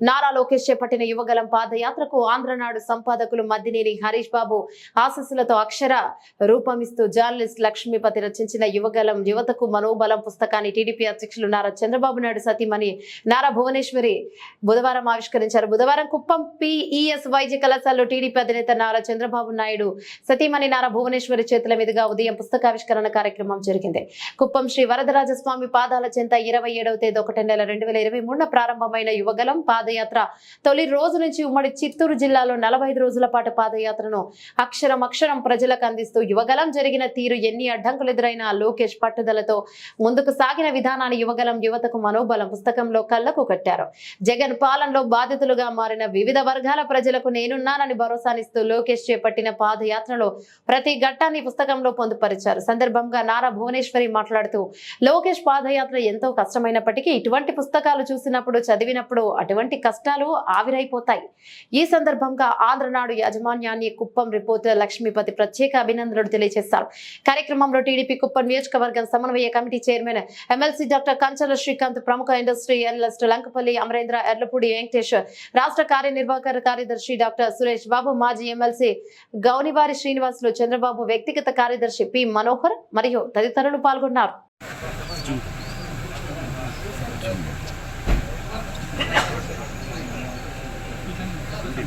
నారా లోకేష్ చేపట్టిన యువగలం పాదయాత్రకు ఆంధ్రనాడు సంపాదకులు మద్దినేని హరీష్ బాబు ఆశస్సులతో అక్షర రూపమిస్తూ జర్నలిస్ట్ లక్ష్మీపతి రచించిన యువగలం యువతకు మనోబలం పుస్తకాన్ని టీడీపీ అధ్యక్షులు నారా చంద్రబాబు నాయుడు సతీమణి నారా భువనేశ్వరి బుధవారం ఆవిష్కరించారు. బుధవారం కుప్పం పిఈఎస్ వైద్య కళాశాలలో టీడీపీ అధినేత నారా చంద్రబాబు నాయుడు సతీమణి నారా భువనేశ్వరి చేతుల మీదుగా ఉదయం పుస్తకావిష్కరణ కార్యక్రమం జరిగింది. కుప్పం శ్రీ వరదరాజస్వామి పాదాల చెంత ఇరవై ఏడవ తేదీ ఒకటి నెల రెండు వేల ఇరవై మూడున ప్రారంభమైన యువగలం పాద పాదయాత్ర. తొలి రోజు నుంచి ఉమ్మడి చిత్తూరు జిల్లాలో నలభై ఐదు రోజుల పాటు పాదయాత్రను అక్షరం అక్షరం ప్రజలకు అందిస్తూ యువగలం జరిగిన తీరు ఎన్ని అడ్డంకులు ఎదురైనా లోకేష్ పట్టుదలతో ముందుకు సాగిన విధానాన్ని యువగలం యువతకు మనోబలం పుస్తకంలో కళ్ళకు కట్టారు. జగన్ పాలనలో బాధితులుగా మారిన వివిధ వర్గాల ప్రజలకు నేనున్నానని భరోసానిస్తూ లోకేష్ చేపట్టిన పాదయాత్రలో ప్రతి ఘట్టాన్ని పుస్తకంలో పొందుపరిచారు. సందర్భంగా నారా భువనేశ్వరి మాట్లాడుతూ లోకేష్ పాదయాత్ర ఎంతో కష్టమైనప్పటికీ ఇటువంటి పుస్తకాలు చూసినప్పుడు చదివినప్పుడు అటువంటి కష్టాలు ఆవిరైపోతాయి. ఈ సందర్భంగా ఆంధ్రనాడు యాజమాన్యాన్ని కుప్పం రిపోర్టర్ లక్ష్మీపతి ప్రత్యేక అభినందనలు తెలియజేశారు. కార్యక్రమంలో టీడీపీ కుప్పం నియోజకవర్గం సమన్వయ committee chairman MLC doctor Kanchala Srikanth ప్రముఖ ఇండస్ట్రీ అనలిస్ట్ లంకపల్లి అమరేంద్ర ఎర్లపూడి వెంకటేష్ రాష్ట్ర కార్యనిర్వాహక కార్యదర్శి డాక్టర్ సురేష్ బాబు మాజీ ఎమ్మెల్సీ గౌనివారి శ్రీనివాసులు చంద్రబాబు వ్యక్తిగత కార్యదర్శి పి మనోహర్ మరియు తదితరులు పాల్గొన్నారు. ఉంది